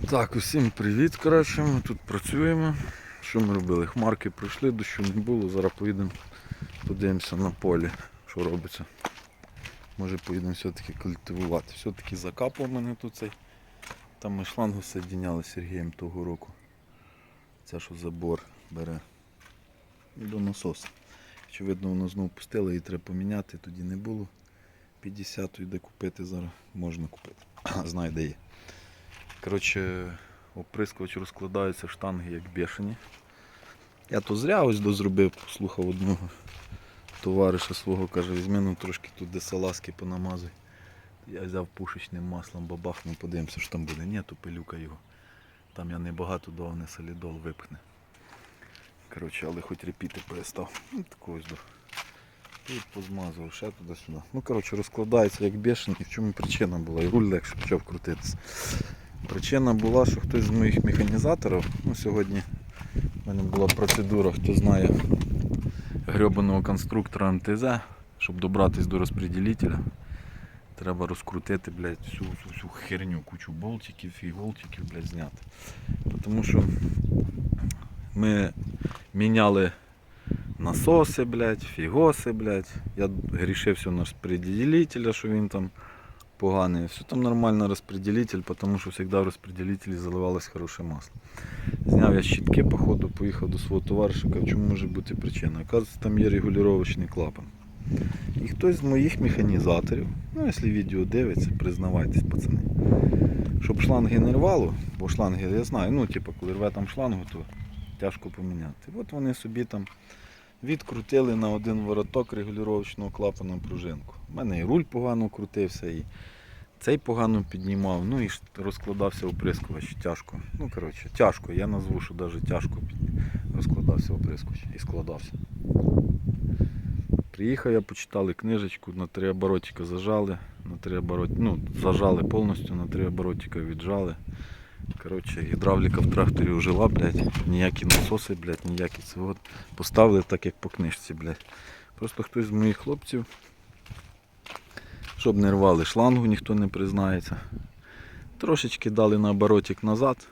Так, усім привіт. Коротше, ми тут працюємо. Що ми робили? Хмарки пройшли, дощу не було. Зараз поїдемо, подивимося на полі, що робиться. Може поїдемо все-таки культивувати. Все-таки закапав мене тут цей. Там ми шлангу соєдиняли з Сергієм того року. Це що забор бере. До насоса. Очевидно, воно знову пустило, її треба поміняти, тоді не було. 50 де купити зараз можна купити. Знаю, де є. Коротше, оприскувач розкладаються штанги як бешені. Я то зря ось дозробив, послухав одного товариша свого, каже, візьми ну трошки тут де салазки понамазуй. Я взяв пушечним маслом, бабахнув, подивимося, що там буде. Ні, то пилюка його. Там я небагато дав, не солідол випхне. Коротше, але хоч репіти перестав. Ну, ось до. Тут позмазував, ще туди-сюди. Ну, коротше, розкладається як бешений. В чому причина була? І руль легше почав крутитися. Причина була, що хтось з моїх механізаторів, ну сьогодні в мене була процедура, хто знає грьобаного конструктора МТЗ, щоб добратися до розподілителя. Треба розкрутити, блядь, всю, всю, всю херню, кучу болтиків і волтиків, блядь, зняти. Тому що ми міняли насоси, блядь, фігоси, блядь. Я грішив все на розподілителя, що він там поганий. Все там нормально розподілитель, тому що завжди в розподілителі заливалось хороше масло. Зняв я щітки, походу, поїхав до свого товариша, кажу, чому може бути причина. Оказується, там є регулювачний клапан. І хтось з моїх механізаторів, ну якщо відео дивиться, признавайтесь, пацани. Щоб шланги не рвало, бо шланги я знаю, ну типу, коли рве там шлангу, то тяжко поміняти. От вони собі там відкрутили на один вороток регулювачного клапана пружинку. У мене і руль погано крутився, і цей погано піднімав, ну і розкладався оприскувач тяжко. Ну, коротше, тяжко. Я назву, що навіть тяжко розкладався оприскувач і складався. Приїхав я, почитали книжечку, на три оборотика зажали, на три оборот... ну, зажали повністю, на три оборотика віджали. Коротше, гідравліка в тракторі ожила, блядь, ніякі насоси, блядь, ніякі от. Поставили так, як по книжці, блядь. Просто хтось з моїх хлопців, щоб не рвали шлангу, ніхто не признається. Трошечки дали на оборотик назад.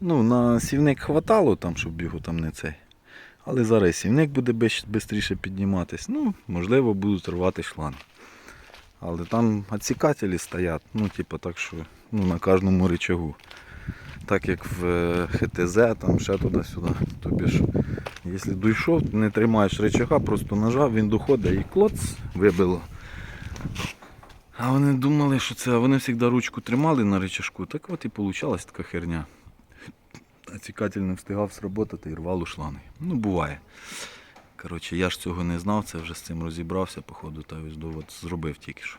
Ну, на сівник хватало там, щоб його там не цей. Але зараз сівник буде швидше підніматись. Ну, можливо, будуть рвати шланг. Але там відсікателі стоять, ну, типу, так що ну, на кожному рычагу. Так як в е, ХТЗ, там ще туди-сюди. Тобі ж, якщо дійшов, не тримаєш рычага, просто нажав, він доходить і клоц вибило. А вони думали, що це, а вони завжди ручку тримали на рычажку, так от і получалась така херня. Цікатель не встигав сработати і рвало шланги. Ну, буває. Коротше, я ж цього не знав, це вже з цим розібрався, походу, та ось довод зробив тільки що.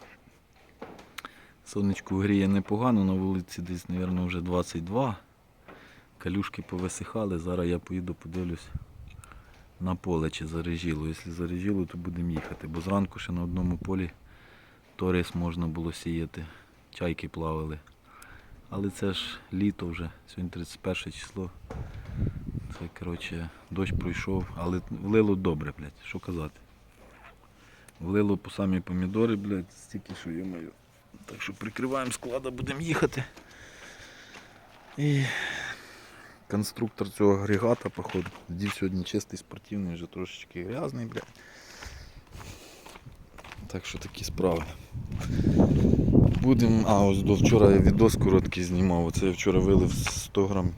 Сонечко гріє непогано, на вулиці десь, мабуть, вже 22. Калюшки повисихали, зараз я поїду подивлюсь на поле, чи зарежіло. Якщо зарежіло, то будемо їхати. Бо зранку ще на одному полі торис можна було сіяти, чайки плавали. Але це ж літо вже, сьогодні 31 число. Це, коротше, дощ пройшов, але влило добре, блядь, що казати. Влило по самі помідори, блядь, стільки, що я маю. Так що прикриваємо склада, будемо їхати. І конструктор цього агрегата, походу, дів сьогодні чистий спортивний, вже трошечки грязний, блядь. Так що такі справи. Будемо. А, ось до вчора я відос короткий знімав. Оце я вчора вилив 100 грам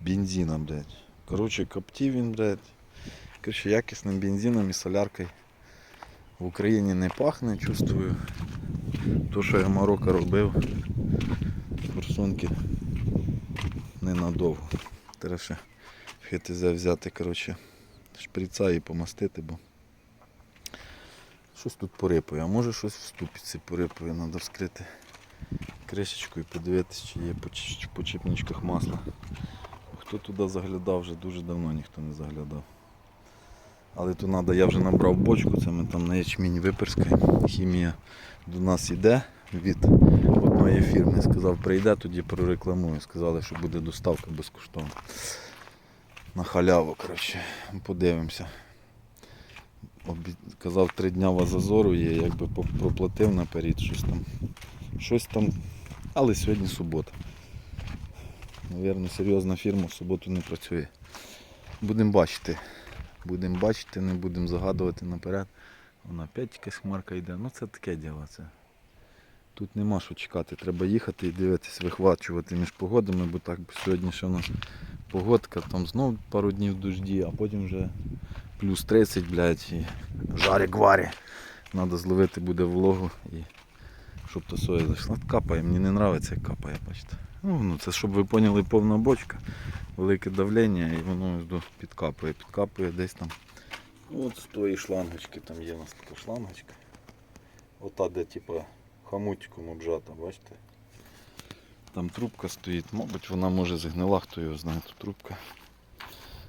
бензина, блядь. Коротше, коптів він, блядь. Коротше, якісним бензином і соляркою в Україні не пахне, чувствую. То, що я Марокко робив, форсунки ненадовго. Треба ще в ХТЗ взяти, коротше, шприца і помастити, бо щось тут порипує. А може щось в ступиці порипує, треба вскрити кришечку і подивитися, чи є по чіпничках масла. Хто туди заглядав, вже дуже давно ніхто не заглядав. Але то треба, я вже набрав бочку, це ми там на ячмінь виперскаємо. Хімія до нас йде від одної фірми. Сказав, прийде, тоді прорекламую. Сказали, що буде доставка безкоштовна. На халяву, коротше. Подивимося. Казав, три дня в Азазору є, якби проплатив наперед щось там. Щось там. Але сьогодні субота. Навірно, серйозна фірма в суботу не працює. Будемо бачити. Будемо бачити, не будемо загадувати наперед. Вона опять якась хмарка йде. Ну це таке діло. Це. Тут нема що чекати. Треба їхати і дивитися, вихвачувати між погодами, бо так сьогодні ще у нас погодка, там знов пару днів дожді, а потім вже плюс 30, блядь, і жарі гварі. Треба зловити буде вологу і щоб то соя зайшла. Капає, мені не подобається, як капає, бачите. Ну, ну, це щоб ви поняли, повна бочка, велике давлення і воно підкапує, підкапує десь там. От з тої шлангочки, там є у нас така шлангочка. Ота, де типа хамутиком обжата, бачите? Там трубка стоїть, мабуть, вона може згнила, хто його знає, ту трубка.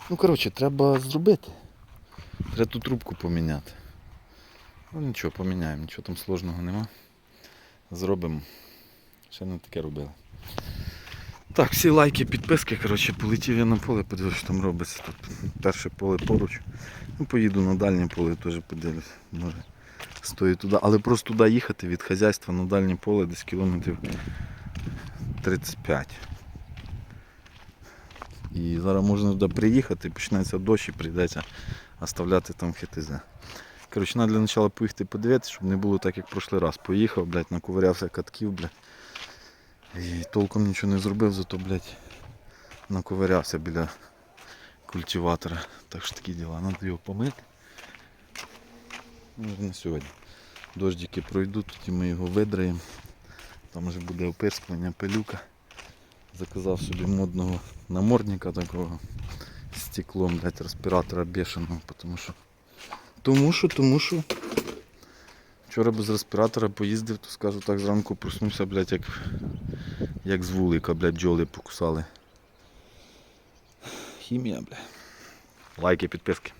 Ну, коротше, треба зробити. Треба ту трубку поміняти. Ну нічого, поміняємо, нічого там сложного нема. Зробимо. Ще не таке робили. Так, всі лайки, підписки, коротше, полетів я на поле, подивився, що там робиться. Тут перше поле поруч. Ну, поїду на дальнє поле, теж подивлюсь. Може стоїть туди. Але просто туди їхати від хазяйства на дальнє поле десь кілометрів 35. І зараз можна туди приїхати, почнеться дощ і прийдеться оставляти там хитиз. Коротше, треба для початку поїхати подивитися, щоб не було так, як в прошлий раз. Поїхав, блядь, наковирявся катків, блядь. І толком нічого не зробив, зато, блядь, наковирявся біля культиватора. Так що такі діла. Треба його помити. Вже на сьогодні. Дождики пройдуть, тоді ми його видраємо. Там вже буде опирскування, пилюка. Заказав собі модного намордника такого стеклом, блядь, респіратора бешеного, тому що. Тому що, тому що. Вчора без респіратора поїздив, то скажу так, зранку проснувся, блядь, як, як з вулика, блядь, бджоли покусали. Хімія, блядь. Лайки, підписки.